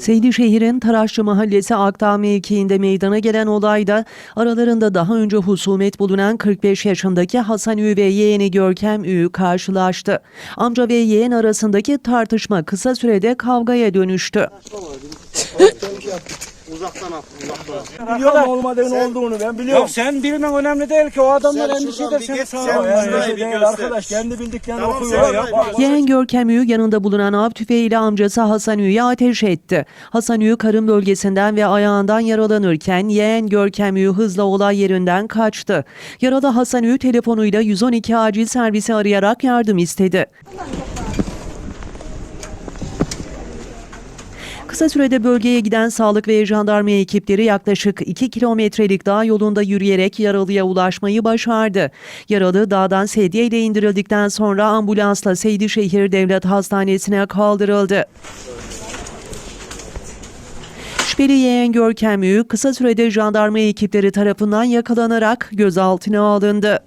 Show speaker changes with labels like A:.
A: Seydişehir'in Taraşçı Mahallesi Akdağ mevkiinde meydana gelen olayda aralarında daha önce husumet bulunan 45 yaşındaki Hasan Ü ve yeğeni Görkem Ü karşılaştı. Amca ve yeğen arasındaki tartışma kısa sürede kavgaya dönüştü.
B: Uzaktan at, uzaktan.
C: Biliyorlar olmadığını olduğunu ben biliyorum. Ya sen bilmen önemli değil ki o adamlar
B: Sen
C: endişe
B: şuradan
C: eder
B: bir
C: seni sağa.
B: sen
C: Yani arkadaş kendi bildiklerini
B: Tamam,
C: okuyor
B: sen
C: ya.
A: Yeğen Görkem Ü yanında bulunan av tüfeğiyle amcası Hasan Ü'ye ateş etti. Hasan Ü karın bölgesinden ve ayağından yaralanırken yeğen Görkem Ü hızla olay yerinden kaçtı. Yaralı Hasan Ü telefonuyla 112 acil servisi arayarak yardım istedi. Kısa sürede bölgeye giden sağlık ve jandarma ekipleri yaklaşık 2 kilometrelik dağ yolunda yürüyerek yaralıya ulaşmayı başardı. Yaralı dağdan sedyeyle indirildikten sonra ambulansla Seydişehir Devlet Hastanesi'ne kaldırıldı. Şüpheli yeğen Görkem Ü kısa sürede jandarma ekipleri tarafından yakalanarak gözaltına alındı.